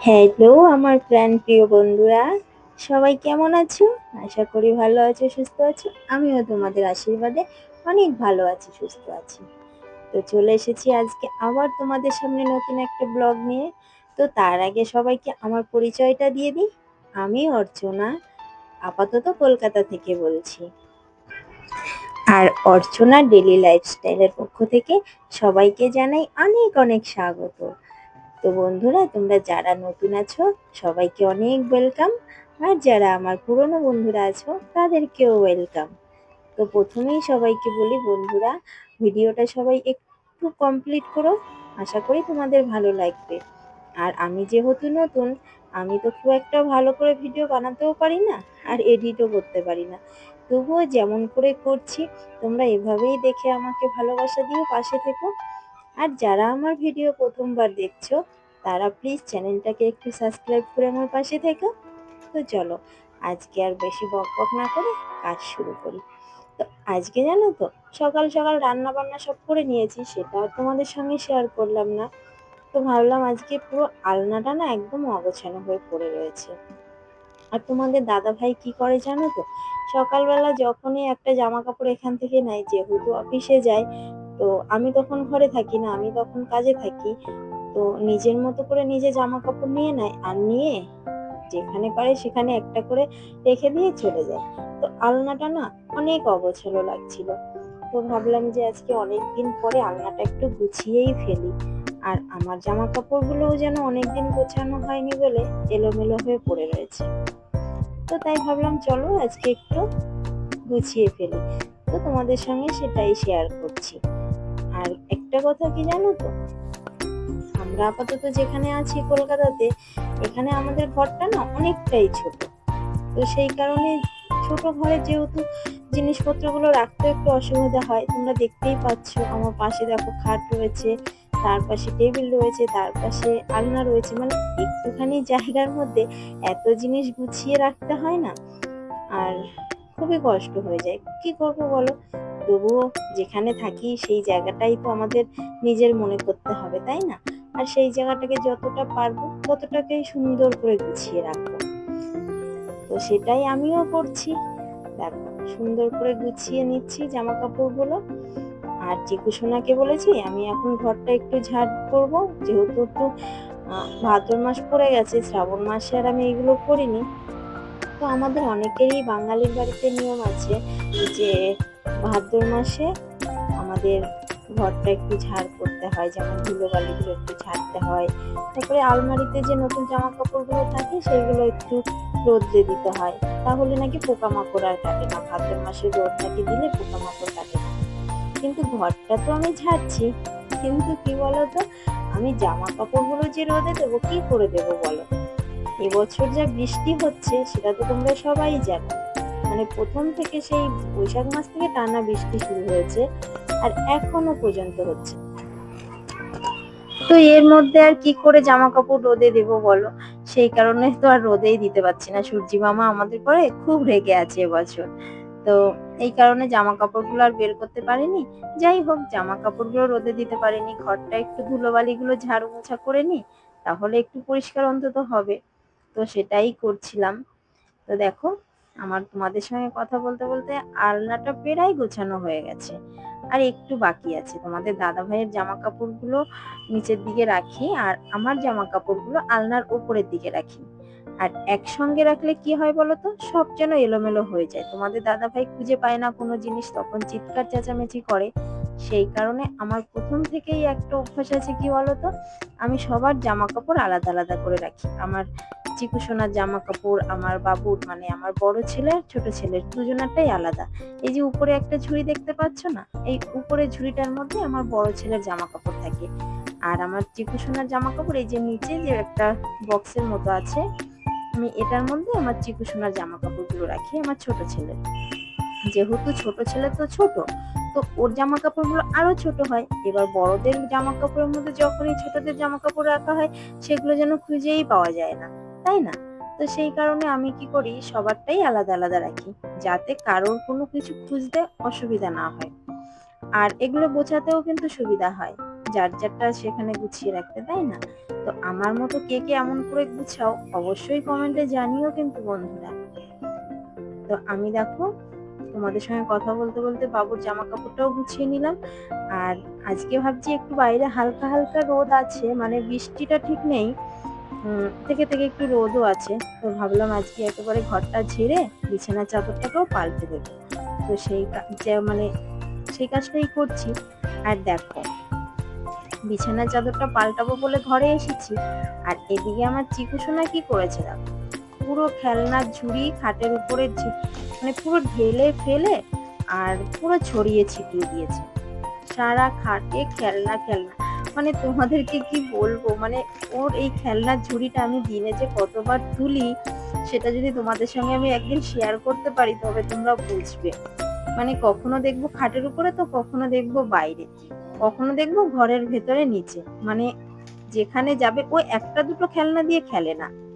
Hello আমার প্রাণ প্রিয় বন্ধুরা। সবাই কেমন আছো? আশা করি ভালো আছো, সুস্থ আছো। আমিও তোমাদের আশীর্বাদে অনেক ভালো আছি, সুস্থ আছি। তো চলে এসেছি আজকে আবার তোমাদের সামনে নতুন একটা ব্লগ নিয়ে। তো তার আগে সবাইকে আমার পরিচয়টা দিয়ে দিই। আমি অর্চনা, আপাতত কলকাতা থেকে বলছি। আর অর্চনা ডেলি লাইফস্টাইলের পক্ষ থেকে সবাইকে জানাই অনেক অনেক স্বাগত। তো বন্ধুরা, তোমরা যারা নতুন আছো, সবাইকে অনেক ওয়েলকাম আর যারা আমার পুরনো বন্ধুরা আছো, তাদেরকেও ওয়েলকাম তো প্রথমেই সবাইকে বলি, বন্ধুরা, ভিডিওটা সবাই একটু কমপ্লিট করো। আশা করি তোমাদের ভালো লাগবে। আর আমি যেহেতু নতুন, আমি তো খুব একটা ভালো করে ভিডিও বানাতেও পারি না, আর এডিটও করতে পারি না। তবুও যেমন করে করছি, তোমরা এভাবেই দেখে আমাকে ভালোবাসা দিয়ে পাশে থেকো। আর যারা আমার ভিডিও প্রথমবার দেখছ, তারা প্লিজ চ্যানেলটাকে একটু সাবস্ক্রাইব করে আমার পাশে থেকো। তো চলো, আজকে আর বেশি বক বক না করে কাজ শুরু করি। তো আজকে জানো তো, সকাল সকাল রান্না বান্না সব করে নিয়েছি, সেটা আর তোমাদের সঙ্গে শেয়ার করলাম না। তো ভাবলাম আজকে পুরো আলনাটা না একদম অগোছানো হয়ে পড়ে রয়েছে। আর তোমাদের দাদা ভাই কি করে জানো তো, সকালবেলা যখনই একটা জামা কাপড় এখান থেকে নেয়, যেহেতু অফিসে যায় তো আমি তখন ঘরে থাকি না, আমি তখন কাজে থাকি। তো নিজের মতো করে নিজে জামা কাপড় নিয়ে নেয় আর নিয়ে যেখানে পারে সেখানে একটা করে রেখে দিয়ে চলে যায়। তো আলনাটা না অনেক অগোছালো লাগছিল। তো ভাবলাম যে আজকে অনেক দিন পরে আলনাটা একটু গুছিয়েই ফেলি। আর আমার জামা কাপড়গুলোও যেন অনেকদিন গোছানো হয়নি বলে এলোমেলো হয়ে পড়ে রয়েছে। তো তাই ভাবলাম চলো আজকে একটু গুছিয়ে ফেলি। তো তোমাদের সঙ্গে সেটাই শেয়ার করছি। একটা কথা কি জানো তো? আমরা আপাতত যেখানে আছি কলকাতাতে, এখানে আমাদের ঘরটা না অনেকটাই ছোট। তো সেই কারণে ছোট ঘরে যেহেতু জিনিসপত্রগুলো রাখতে একটু অসুবিধা হয়, তোমরা দেখতেই পাচ্ছ। আমার পাশে দেখো খাট রয়েছে, তার পাশে টেবিল রয়েছে, তার পাশে আলনা রয়েছে। মানে একটুখানি জায়গার মধ্যে এত জিনিস গুছিয়ে রাখতে হয় না, আর খুবই কষ্ট হয়ে যায়। কি করব বলো? তবুও যেখানে থাকি সেই জায়গাটাই তো আমাদের নিজের মনে করতে হবে, তাই না? আর সেই জায়গাটাকে যতটা পারব ততটাকেই সুন্দর করে গুছিয়ে রাখব। তো সেটাই আমিও করছি। দেখো, সুন্দর করে গুছিয়ে নিচ্ছি জামা কাপড়গুলো আর চিকু সোনাকে বলেছি, আমি এখন ঘরটা একটু ঝাড় করব, যেহেতু একটু ভাদ্র মাস পড়ে গেছে, শ্রাবণ মাসে আর আমি এগুলো করিনি। তো আমাদের অনেকেরই বাঙালির বাড়িতে নিয়ম আছে যে ভাদ্র মাসে আমাদের ঘরটা একটু ঝাড় করতে হয়, যেমন ধুলো বালিগুলো একটু ঝাড়তে হয়। তারপরে আলমারিতে যে নতুন জামা কাপড়গুলো থাকে, সেগুলো একটু রোদ্রে দিতে হয়। তাহলে নাকি পোকামাকড় আর কাটে না, ভাদ্র মাসে রোদ নাকি দিলে পোকামাকড় কাটে না? কিন্তু ঘরটা তো আমি ঝাড়ছি, কিন্তু কি বলতো? আমি জামা কাপড়গুলো যে রোদে দেবো, কি করে দেবো বলো? এবছর যা বৃষ্টি হচ্ছে, সেটা তো তোমরা সবাই জানো। মানে প্রথম থেকে সেই বৈশাখ মাস থেকে টানা বৃষ্টি শুরু হয়েছে, আর এখনও পর্যন্ত হচ্ছে। তো এর মধ্যে আর কি করে জামা কাপড় রোদে দেবো বলো? সেই কারণে তো আর রোদেই দিতে পারছি না। সূর্যি মামা আমাদের পরে খুব রেগে আছে এবছর। তো এই কারণে জামা কাপড়গুলো আর বের করতে পারিনি। যাই হোক জামা কাপড়গুলো রোদে দিতে পারিনি। ঘরটা একটু ধুলোবালিগুলো ঝাড়ু মোছা করে নি তাহলে একটু পরিষ্কার অন্তত হবে। তো সেটাই করছিলাম। তো দেখো, আমার তোমাদের সঙ্গে কথা বলতে বলতে আলনাটা প্রায় গোছানো হয়ে গেছে। আর একটু বাকি আছে। তোমাদের দাদা ভাইয়ের জামা কাপড়গুলো নিচের দিকে রাখি আর আমার জামা কাপড়গুলো আলনার উপরের দিকে রাখি। আর একসঙ্গে রাখলে কি হয় বলতো? সব যেন এলোমেলো হয়ে যায়। তোমাদের দাদা ভাই খুঁজে পায় না কোনো জিনিস, তখন চিৎকার চেঁচামেচি করে। সেই কারণে আমার প্রথম থেকেই একটা অভ্যাস আছে কি বলতো? আমি সবার জামা কাপড় আলাদা আলাদা করে রাখি। আমার চিকু সোনার জামা কাপড় আমার বাবুর মানে আমার বড় ছেলে আর ছোট ছেলের দুজনারটাই আলাদা। এই যে উপরে একটা ঝুড়ি দেখতে পাচ্ছ না? এই উপরে ঝুড়িটার মধ্যে আমার বড় ছেলের জামা কাপড় থাকে। আর আমার চিকু সোনার জামা কাপড় এই যে নিচে যে একটা বক্সের মতো আছে, আমি এটার মধ্যে আমার চিকু সোনার জামা কাপড়গুলো রাখি, আমার ছোট ছেলে যেহেতু ছোট ছেলে তো ছোট, তো ওর জামা কাপড়গুলো আরও ছোট হয়। এবার বড়দের জামা কাপড়ের মধ্যে যখনই ছোটদের জামা কাপড় রাখা হয়, সেগুলো যেন খুঁজেই পাওয়া যায় না। তাই না? তো সেই কারণে আমি কি করি, সবারটাই আলাদা আলাদা রাখি, যাতে কারোর কোনো কিছু খুঁজতে অসুবিধা না হয়। আর এগুলো বোঝাতেও কিন্তু সুবিধা হয়, যার যারটা সেখানে গুছিয়ে রাখতে, তাই না? তো আমার মতো কে কে এমন করে গুছাও, অবশ্যই কমেন্টে জানিও কিন্তু বন্ধুরা। তো আমি দেখো, তোমাদের সঙ্গে কথা বলতে বলতে বাবুর জামা কাপড়টাও গুছিয়ে নিলাম। আর আজকে ভাবছি একটু বাইরে হালকা হালকা রোদ আছে মানে বৃষ্টিটা ঠিক নেই। থেকে থেকে একটু রোদও আছে। তো ভাবলাম আজকে একেবারে ঘরটা ঝেড়ে বিছানার চাদরটাকেও পাল্টে দেবো। তো সেই মানে সেই কাজটাই করছি। আর দেখো বিছানার চাদরটা পাল্টাবো বলে ঘরে এসেছি। আর এদিকে আমার চিকু সোনা কি করেছে দেখো? পুরো খেলনার ঝুড়ি খাটের উপরে মানে পুরো ঢেলে ফেলে আর পুরো ছড়িয়ে ছিটিয়ে দিয়েছে। সারা খাটে খেলনা খেলনা। মানে তোমাদেরকে কি বলব? মানে ওর এই খেলনার ঝুড়িটা আমি দিনে যে কতবার তুলি, সেটা যদি তোমাদের সঙ্গে আমি একদিন শেয়ার করতে পারি, তবে তোমরা বুঝবে। মানে কখনো দেখব খাটের উপরে, তো কখনো দেখব বাইরে। কখনো দেখব ঘরের ভেতরে, নিচে। মানে যেখানে যাবে ও একটা দুটো খেলনা দিয়ে খেলে না।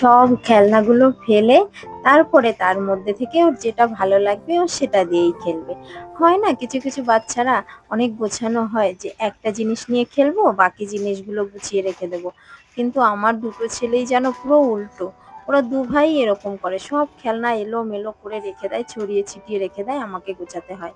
সব খেলনাগুলো ফেলে তারপরে তার মধ্যে থেকে ওর যেটা ভালো লাগবে ও সেটা দিয়েই খেলবে। হয় না, কিছু কিছু বাচ্চারা অনেক গোছানো হয় যে একটা জিনিস নিয়ে খেলব, বাকি জিনিসগুলো গুছিয়ে রেখে দেবো। কিন্তু আমার দুটো ছেলেই যেন পুরো উল্টো। ওরা দু ভাই এরকম করে। সব খেলনা এলো মেলো করে রেখে দেয়, ছড়িয়ে ছিটিয়ে রেখে দেয়, আমাকে গোছাতে হয়।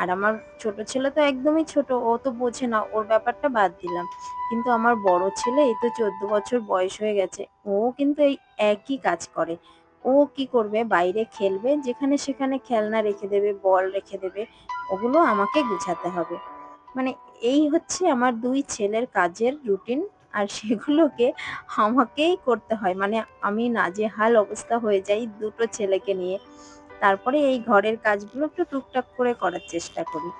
আর আমার ছোট ছেলে তো একদমই ছোট, ও তো বোঝে না, ওর ব্যাপারটা বাদ দিলাম। কিন্তু আমার বড় ছেলে, এই তো চোদ্দ বছর বয়স হয়ে গেছে, ও কিন্তু এই একই কাজ করে। ও কি করবে? বাইরে খেলবে, যেখানে সেখানে খেলনা রেখে দেবে, বল রেখে দেবে, ওগুলো আমাকে গুছাতে হবে। মানে এই হচ্ছে আমার দুই ছেলের কাজের রুটিন আর সেগুলোকে আমাকেই করতে হয়। মানে আমি না নাজেহাল অবস্থা হয়ে যাই দুটো ছেলেকে নিয়ে। তারপরে এই ঘরের কাজগুলো একটু টুকটাক করে করার চেষ্টা করি।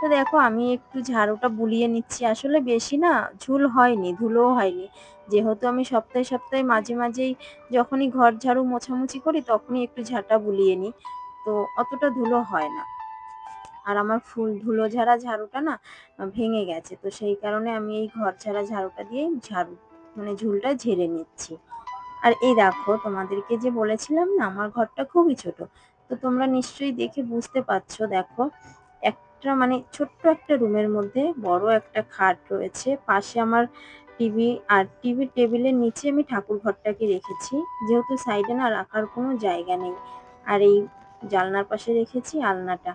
তো দেখো, আমি একটু ঝাড়ুটা বুলিয়ে নিচ্ছি। আসলে বেশি না, ঝুল হয়নি, ধুলোও হয়নি। যেহেতু আমি সপ্তাহে সপ্তাহে মাঝে মাঝেই যখনই ঘর ঝাড়ু মোছামুছি করি, তখনই একটু ঝাঁটা বুলিয়ে নিই। তো অতটা ধুলো হয় না। আর আমার ফুল ধুলো ঝাড়া ঝাড়ুটা না, ভেঙে গেছে। তো সেই কারণে আমি এই ঘর ঝাড়া ঝাড়ুটা দিয়েই ঝাড়ু মানে ঝুলটা ঝেড়ে নিচ্ছি। আর এই দেখো, তোমাদেরকে যে বলেছিলাম না, আমার ঘরটা খুবই ছোট। তো তোমরা নিশ্চয়ই দেখে বুঝতে পারছ, দেখো, একটা মানে ছোট্ট একটা রুমের মধ্যে বড় একটা খাট রয়েছে। পাশে আমার টিভি আর টিভির টেবিলের নিচে আমি ঠাকুর ঘরটাকে রেখেছি। যেহেতু সাইডে না রাখার কোনো জায়গা নেই। আর এই জালনার পাশে রেখেছি আলনাটা।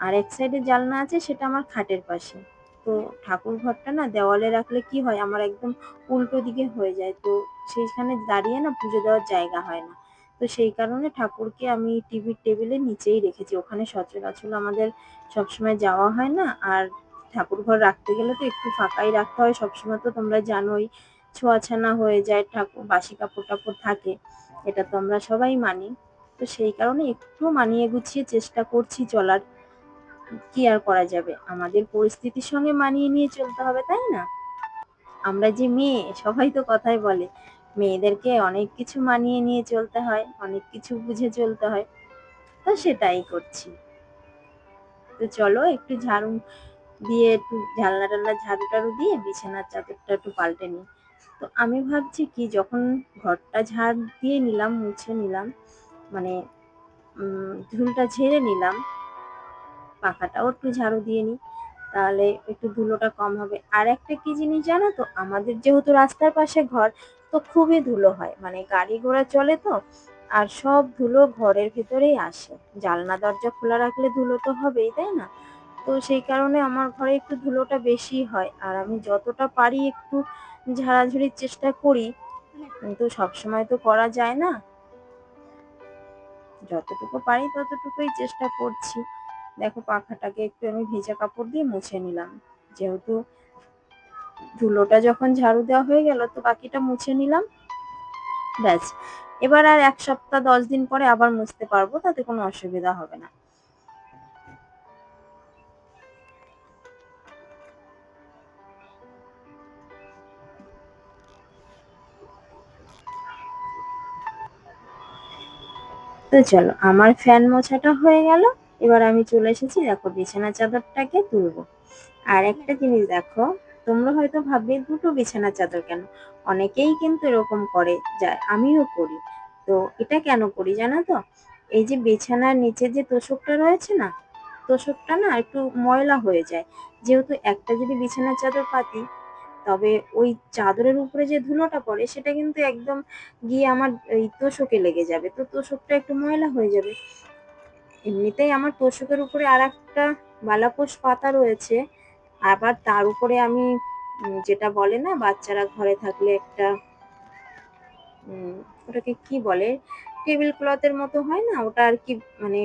আর এক সাইডে জালনা আছে, সেটা আমার খাটের পাশে। তো ঠাকুর ঘরটা না দেওয়ালে রাখলে কি হয়? আমার একদম উল্টো দিকে হয়ে যায়। তো সেইখানে দাঁড়িয়ে না পুজো দেওয়ার জায়গা হয় না। তো সেই কারণে ঠাকুরকে আমি টিভির টেবিলে নিচেই রেখেছি। ওখানে সচরাচর আমাদের সবসময় যাওয়া হয় না। আর ঠাকুর ঘর রাখতে গেলে তো একটু ফাঁকাই রাখতে হয়। সবসময় তো তোমরা জানোই, ছোঁয়াছানা হয়ে যায় ঠাকুর, বাসি কাপড় টাপড় থাকে। এটা তো আমরা সবাই মানি। তো সেই কারণে একটু মানিয়ে গুছিয়ে চেষ্টা করছি চলার। কি আর করা যাবে? আমাদের পরিস্থিতির সঙ্গে মানিয়ে নিয়ে চলতে হবে, তাই না? আমরা যে মেয়ে, সবাই তো কথাই বলে, মেয়েদেরকে অনেক কিছু মানিয়ে নিয়ে চলতে হয়, অনেক কিছু বুঝে চলতে হয়, তো সেটাই করছি। তো চলো একটু ঝাড়ু দিয়ে একটু ঝালনা টালনা ঝাড়ু টাড়ু দিয়ে বিছানার চাদরটা একটু পাল্টে নিই। তো আমি ভাবছি কি, যখন ঘরটা ঝাড় দিয়ে নিলাম, মুছে নিলাম মানে ঝুলটা ঝেড়ে নিলাম পাখাটাও একটু ঝাড়ু দিয়ে নিই, তাহলে একটু ধুলোটা কম হবে। আর একটা কি জিনিস জানো তো, আমাদের যেহেতু রাস্তার পাশে ঘর, তো খুবই ধুলো হয়। মানে গাড়ি ঘোড়া চলে তো, আর সব ধুলো ঘরের ভেতরেই আসে। জালনা দরজা খোলা রাখলে ধুলো তো হবেই, তাই না? তো সেই কারণে আমার ঘরে একটু ধুলোটা বেশি হয়। আর আমি যতটা পারি একটু ঝাড়াঝুড়ির চেষ্টা করি, কিন্তু সবসময় তো করা যায় না। যতটুকু পারি ততটুকুই চেষ্টা করছি। দেখো পাখাটাকে একটু আমি ভেজা কাপড় দিয়ে মুছে নিলাম। যেহেতু ধুলোটা যখন ঝাড়ু দেওয়া হয়ে গেল, তো বাকিটা মুছে নিলাম। ব্যাস। এবার আর এক সপ্তাহ, দশ দিন পরে আবার মুছতে পারব, তাতে কোনো অসুবিধা হবে না। তো চলো, আমার ফ্যান মোছাটা হয়ে গেল। এবার আমি চলে এসেছি, দেখো বিছানা চাদরটাকে তুলবো। আর একটা জিনিস দেখো, তোমরা হয়তো ভাববে দুটো বিছানা চাদর কেন? অনেকেই কিন্তু এরকম করে, যা আমিও করি। তো এটা কেন করি জানো তো? এই যে বিছানার নিচে যে তোষকটা রয়েছে না, তোষকটা না একটু ময়লা হয়ে যায়। যেহেতু একটা যদি বিছানার চাদর পাতি, তবে ওই চাদরের উপরে যে ধুলোটা পড়ে, সেটা কিন্তু একদম গিয়ে আমার এই তোষকে লেগে যাবে। তো তোষকটা একটু ময়লা হয়ে যাবে। এমনিতেই আমার তোষকের উপরে আর একটা বালাপোষ পাতা রয়েছে। আবার তার উপরে আমি যেটা বলে না, বাচ্চারা ঘরে থাকলে একটা ওটাকে কি বলে? টেবিল ক্লথের মতো হয় না? ওটা আর কি মানে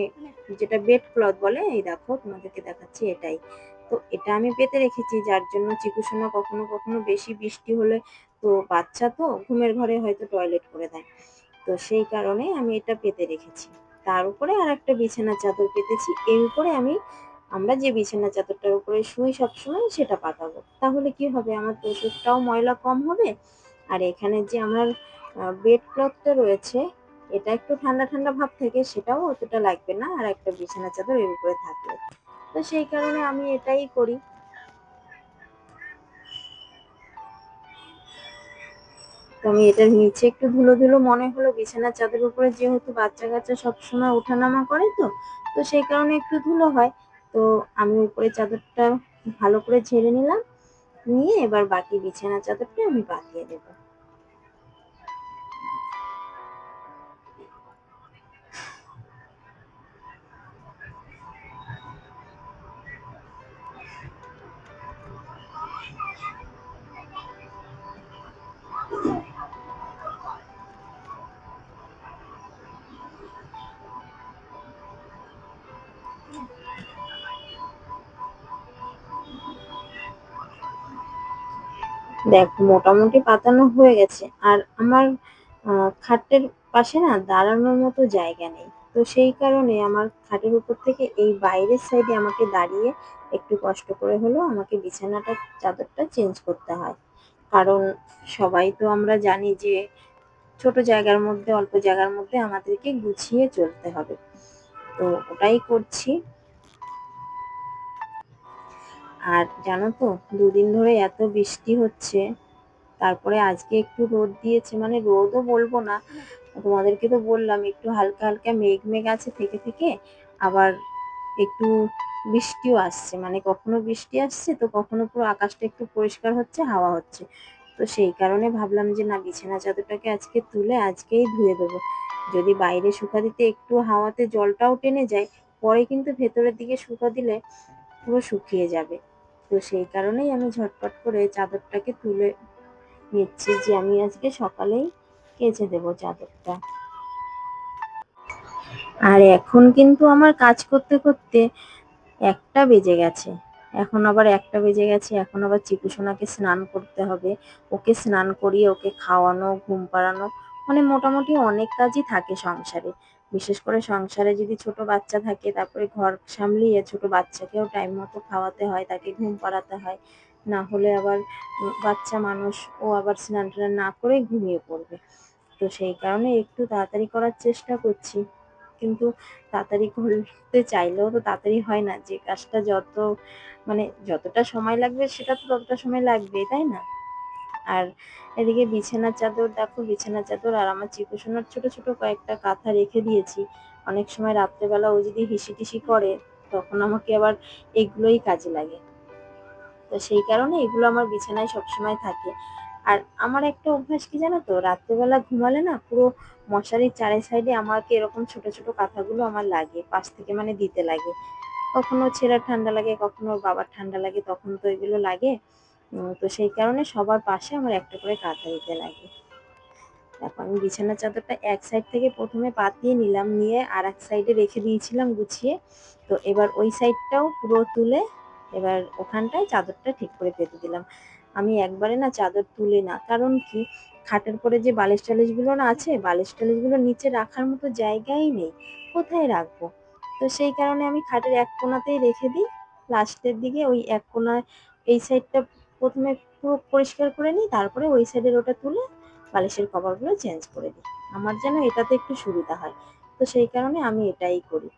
যেটা বেড ক্লথ বলে, এই দেখো, তোমাদেরকে দেখাচ্ছি এটাই। তো এটা আমি পেতে রেখেছি, যার জন্য চিকুসোনা কখনো কখনো বেশি বৃষ্টি হলে তো বাচ্চা তো ঘুমের ঘরে হয়তো টয়লেট করে দেয়। তো সেই কারণে আমি এটা পেতে রেখেছি। তার উপরে আর একটা বিছানা চাদর পেতেছি এর উপরে আমি, আমরা যে বিছানা চাদরটার উপরে শুই সবসময় সেটা পাতাবো। তাহলে কি হবে? আমার তোষকটাও ময়লা কম হবে। আর এখানে যে আমার বেড ক্লথটা রয়েছে, এটা একটু ঠান্ডা ঠান্ডা ভাব থাকে, সেটাও অতটা লাগবে না। আর একটা বিছানা চাদর এর উপরে থাকলে তো সেই কারণে আমি এটাই করি। তো আমি এটার নিচে একটু ধুলো ধুলো মনে হলো, বিছানার চাদর উপরে যেহেতু বাচ্চা কাচ্চা সবসময় ওঠানামা করে তো তো সেই কারণে একটু ধুলো হয়। তো আমি উপরে চাদরটা ভালো করে ঝেড়ে নিলাম, নিয়ে এবার বাকি বিছানা চাদরটা আমি বাঁধিয়ে দেবো। দেখ, মোটামুটি পাতানো হয়ে গেছে। আর আমার খাটের পাশে না দাঁড়ানোর মতো জায়গা নেই। তো সেই কারণে আমার খাটের উপর থেকে এই বাইরের সাইডে আমাকে দাঁড়িয়ে একটু কষ্ট করে হলেও আমাকে বিছানাটা, চাদরটা চেঞ্জ করতে হয়। কারণ সবাই তো আমরা জানি যে ছোট জায়গার মধ্যে, অল্প জায়গার মধ্যে আমাদেরকে গুছিয়ে চলতে হবে। তো ওটাই করছি। আর জানো তো, দুদিন ধরে এত বৃষ্টি হচ্ছে, তারপরে আজকে একটু রোদ দিয়েছে মানে রোদও বলব না, তোমাদেরকে তো বললাম, একটু হালকা হালকা মেঘ মেঘ আছে থেকে থেকে, আবার একটু বৃষ্টিও আসছে মানে কখনো বৃষ্টি আসছে, তো কখনো পুরো আকাশটা একটু পরিষ্কার হচ্ছে, হাওয়া হচ্ছে। তো সেই কারণে ভাবলাম যে না, বিছানা চাদরটাকে আজকে তুলে আজকেই ধুয়ে দেবো। যদি বাইরে শুকা দিতে একটু হাওয়াতে জলটাও টেনে যায়, পরে কিন্তু ভেতরের দিকে শুকা দিলে পুরো শুকিয়ে যাবে। তো সেই কারণেই আমি ঝটপট করে চাদরটাকে তুলে নিচ্ছি যে আমি আজকে সকালেই কেচে দেবো চাদরটা। আর এখন কিন্তু আমার কাজ করতে করতে একটা বেজে গেছে। এখন আবার একটা বেজে গেছে, এখন আবার চিকুসোনাকে স্নান করতে হবে। ওকে স্নান করিয়ে ওকে খাওয়ানো, ঘুম পাড়ানো মানে মোটামুটি অনেক কাজই থাকে সংসারে। বিশেষ করে সংসারে যদি ছোট বাচ্চা থাকে, তারপরে ঘর সামলিয়ে ছোট বাচ্চাকেও টাইম মতো খাওয়াতে হয়, তাকে ঘুম পাড়াতে হয়। না হলে আবার বাচ্চা মানুষ, ও আবার স্নান টান না করেই ঘুমিয়ে পড়বে। তো সেই কারণে একটু তাড়াতাড়ি করার চেষ্টা করছি। কিন্তু তাড়াতাড়ি করতে চাইলেও তো তাড়াতাড়ি হয় না। যে কাজটা যত মানে যতটা সময় লাগবে সেটা তো ততটা সময় লাগবে তাই না? আর এদিকে বিছানার চাদর, দেখো বিছানার চাদর আর আমার চিকুসোনার ছোট ছোট কয়েকটা কাঁথা রেখে দিয়েছি। অনেক সময় রাত্রেবেলা ও যদি হিসি টিসি করে, তখন আমাকে আবার এগুলোই কাজে লাগে। তো সেই কারণে এগুলো আমার বিছানায় সবসময় থাকে। আর আমার একটা অভ্যাস কি জানো তো? রাত্রেবেলা ঘুমালে না পুরো মশারির চারি সাইডে আমাকে এরকম ছোট ছোট কাঁথাগুলো আমার লাগে, পাশ থেকে মানে দিতে লাগে। কখনো ছেলের ঠান্ডা লাগে, কখনো বাবার ঠান্ডা লাগে, তখন তো এগুলো লাগে। তো সেই কারণে সবার পাশে আমার একটা করে কাঁথা দিতে লাগে। দেখো, আমি বিছানার চাদরটা এক সাইড থেকে প্রথমে পাতিয়ে নিলাম, নিয়ে আর এক সাইডে রেখে দিয়েছিলাম গুছিয়ে। তো এবার ওই সাইডটাও পুরো তুলে এবার ওখানটায় চাদরটা ঠিক করে পেতে দিলাম। আমি একবারে না চাদর তুলি না, কারণ কি? খাটের পরে যে বালিশ টালিশগুলো না আছে, বালিশ টালিশগুলো নিচে রাখার মতো জায়গাই নেই, কোথায় রাখব? তো সেই কারণে আমি খাটের এক কোনাতেই রেখে দিই, লাস্টের দিকে ওই এক কোনায় এই সাইডটা প্রথমে পুরো পরিষ্কার করে নিই, তারপরে ওই সাইডের ওটা তুলে বালিশের কভারগুলো চেঞ্জ করে দিই। আমার যেন এটাতে একটু সুবিধা হয়। তো সেই কারণে আমি এটাই করি।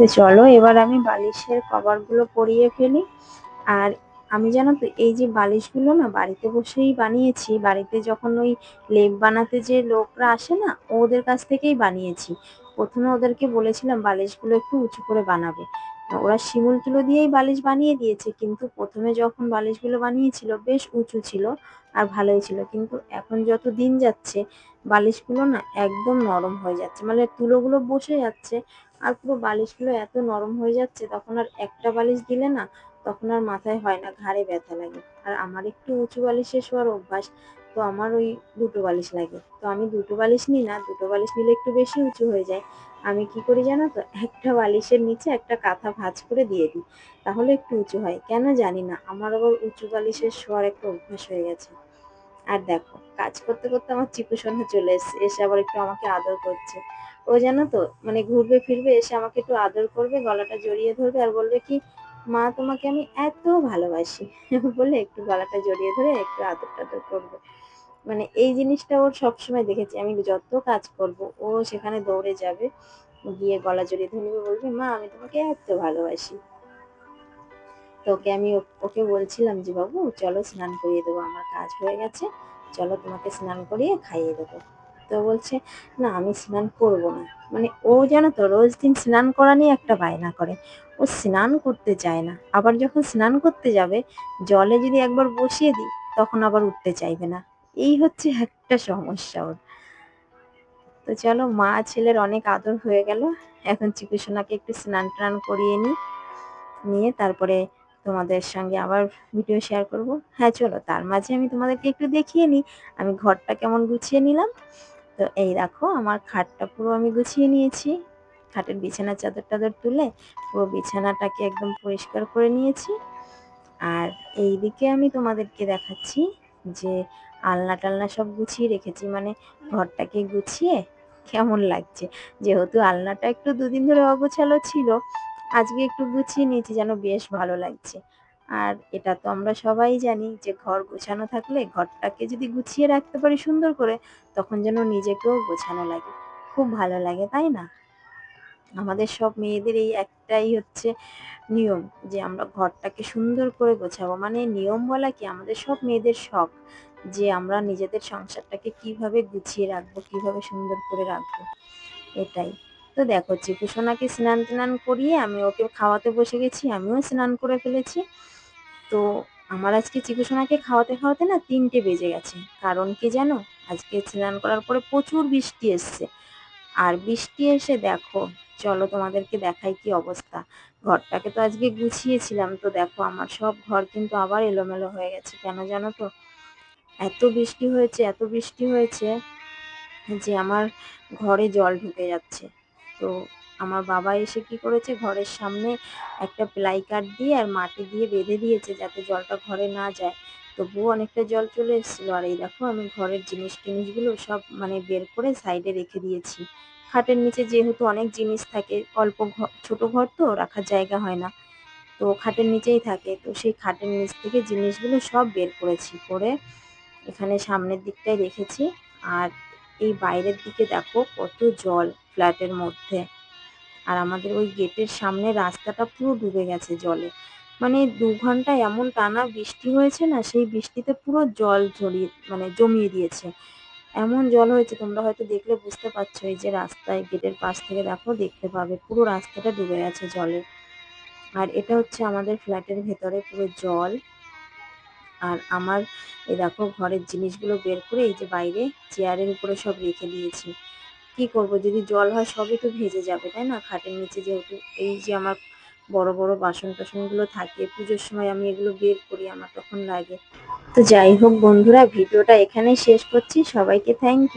তো চলো, এবার আমি বালিশের কভারগুলো পরিয়ে ফেলি। আর আমি জানো তো, এই যে বালিশগুলো না বাড়িতে বসেই বানিয়েছি, বাড়িতে যখন ওই লেপ বানাতে যে লোকরা আসে না, ওদের কাছ থেকেই বানিয়েছি। প্রথমে ওদেরকে বলেছিলাম বালিশগুলো একটু উঁচু করে বানাবে। ওরা শিমুল তুলো দিয়েই বালিশ বানিয়ে দিয়েছে, কিন্তু প্রথমে যখন বালিশগুলো বানিয়েছিল, বেশ উঁচু ছিল আর ভালোই ছিল। কিন্তু এখন যত দিন যাচ্ছে, বালিশগুলো না একদম নরম হয়ে যাচ্ছে। মানে তুলোগুলো বসে যাচ্ছে আর পুরো বালিশগুলো এত নরম হয়ে যাচ্ছে, তখন আর একটা বালিশ দিলে না তখন আর মাথায় হয় না, ঘাড়ে ব্যথা লাগে। আর আমার একটু উঁচু বালিশে শোয়ার অভ্যাস, তো আমার ওই দুটো বালিশ লাগে। তো আমি দুটো বালিশ নিই না, দুটো বালিশ নিলে একটু বেশি উঁচু হয়ে যায়। আমি কি করি জানো তো, একটা বালিশের নিচে একটা কাঁথা ভাঁজ করে দিয়ে দিই, তাহলে একটু উঁচু হয়। কেন জানি না, আমার আবার উঁচু বালিশের শোয়ার একটা অভ্যাস হয়ে গেছে। আর দেখো, কাজ করতে করতে আমার চিকু চলে এসছে, এসে আবার একটু আমাকে আদর করছে। ও জানো তো মানে ঘুরবে ফিরবে, এসে আমাকে একটু আদর করবে, গলাটা জড়িয়ে ধরবে আর বলবে কি, মা, তোমাকে আমি এত ভালোবাসি। বলে একটু গলাটা জড়িয়ে ধরে একটু আদর টাদর করবে। মানে এই জিনিসটা ওর সবসময় দেখেছি, আমি যত কাজ করব, ও সেখানে দৌড়ে যাবে, গিয়ে গলা জড়িয়ে ধরবে বলবে, মা, আমি তোমাকে এত ভালোবাসি। তো ওকে আমি ওকে বলছিলাম যে, বাবু, চলো স্নান করিয়ে দেবো, আমার কাজ হয়ে গেছে, চলো তোমাকে স্নান করিয়ে খাইয়ে দেবো। তো বলছে, না, আমি স্নান করব না। মানে ও জানো তো, রোজ দিন স্নান করা নিয়ে একটা বায়না করে। ও স্নান করতে চায় না। আবার যখন স্নান করতে যাবে, জলে যদি একবার বসিয়ে দিই, তখন আবার উঠতে চাইবে না। এই হচ্ছে একটা সমস্যা ওর। তো চলো, মা ছেলের অনেক আদর হয়ে গেল। এখন চিকিৎসনাকে একটু স্নান টান করিয়ে নিই, নিয়ে তারপরে তোমাদের সঙ্গে আবার ভিডিও শেয়ার করব। হ্যাঁ চলো, তার মাঝে আমি তোমাদেরকে একটু দেখিয়ে নিই। আমি ঘরটা কেমন গুছিয়ে নিলাম। তো এই দেখো, আমার খাটটা পুরো আমি গুছিয়ে নিয়েছি। খাটের বিছানা চাদর টাদর তুলে পুরো বিছানাটাকে একদম পরিষ্কার করে নিয়েছি। আর এই দিকে আমি তোমাদেরকে দেখাচ্ছি যে আলনা টালনা সব গুছিয়ে রেখেছি মানে ঘরটাকে গুছিয়ে কেমন লাগছে। যেহেতু আলনাটা একটু দুদিন ধরে অগোছালো ছিল, আজকে একটু গুছিয়ে নিয়েছি যেন বেশ ভালো লাগছে। আর এটা তো আমরা সবাই জানি যে ঘর গোছানো থাকলে ঘরটাকে যদি গুছিয়ে রাখতে পারি সুন্দর করে, তখন যেন নিজেকেও গোছানো লাগে। খুব ভালো লাগে, তাই না? আমাদের সব মেয়েদের এই একটাই হচ্ছে নিয়ম যে আমরা ঘরটাকে সুন্দর করে গোছাবো। মানে নিয়ম বলা কি? আমাদের সব মেয়েদের শখ যে আমরা নিজেদের সংসারটাকে কীভাবে গুছিয়ে রাখব, কীভাবে সুন্দর করে রাখব। এটাই। তো দেখো চিকু সোনাকে স্নান টান করিয়ে আমি ওকে খাওয়াতে বসে গেছি, আমিও স্নান করে ফেলেছি। তো আমার আজকে চিকুসোনাকে খাওয়াতে খাওয়াতে না তিনটে বেজে গেছে। কারণ কি জানো? আজকে স্নান করার পরে প্রচুর বৃষ্টি এসছে। আর বৃষ্টি এসে দেখো, চলো তোমাদেরকে দেখাই কি অবস্থা। ঘরটাকে তো আজকে গুছিয়েছিলাম, তো দেখো আমার সব ঘর কিন্তু আবার এলোমেলো হয়ে গেছে। কেন জানো তো? এত বৃষ্টি হয়েছে, এত বৃষ্টি হয়েছে যে আমার ঘরে জল ঢুকে যাচ্ছে। তো আমার বাবা এসে কি করেছে? ঘরের সামনে একটা প্লাই কাঠ দিয়ে আর মাটি দিয়ে বেঁধে দিয়েছে যাতে জলটা ঘরে না যায়। তবুও অনেকটা জল চলে এসেছিল। আর এই দেখো, আমি ঘরের জিনিস টিনিসগুলো সব মানে বের করে সাইডে রেখে দিয়েছি। খাটের নিচে যেহেতু অনেক জিনিস থাকে, অল্প ঘর ছোটো ঘর তো রাখার জায়গা হয় না। তো খাটের নিচেই থাকে। তো সেই খাটের নিচ থেকে জিনিসগুলো সব বের করেছি, করে এখানে সামনের দিকটায় রেখেছি। আর এই বাইরের দিকে দেখো কত জল ফ্ল্যাটের মধ্যে। আর আমাদের ওই গেটের সামনে রাস্তাটা পুরো ডুবে গেছে জলে। মানে দু ঘণ্টা এমন টানা বৃষ্টি হয়েছে না, সেই বৃষ্টিতে পুরো জল জড়িয়ে মানে জমিয়ে দিয়েছে। এমন জল হয়েছে, তোমরা হয়তো দেখলে বুঝতে পারছ, এই যে রাস্তায় গেটের পাশ থেকে দেখো, দেখতে পাবে পুরো রাস্তাটা ডুবে গেছে জলে। আর এটা হচ্ছে আমাদের ফ্ল্যাটের ভেতরে পুরো জল। আর আমার এ দেখো ঘরের জিনিসগুলো বের করে এই যে বাইরে চেয়ারের উপরে সব রেখে দিয়েছি। কি করব? যদি জল হয় সবই তো ভেজে যাবে, তাই না? খাটের নিচে যেহেতু এই যে আমার বড় বড় বাসন টাসনগুলো থাকে, পুজোর সময় আমি এগুলো বের করি, আমার তখন লাগে। তো যাই হোক বন্ধুরা, ভিডিওটা এখানেই শেষ করছি। সবাইকে থ্যাংক ইউ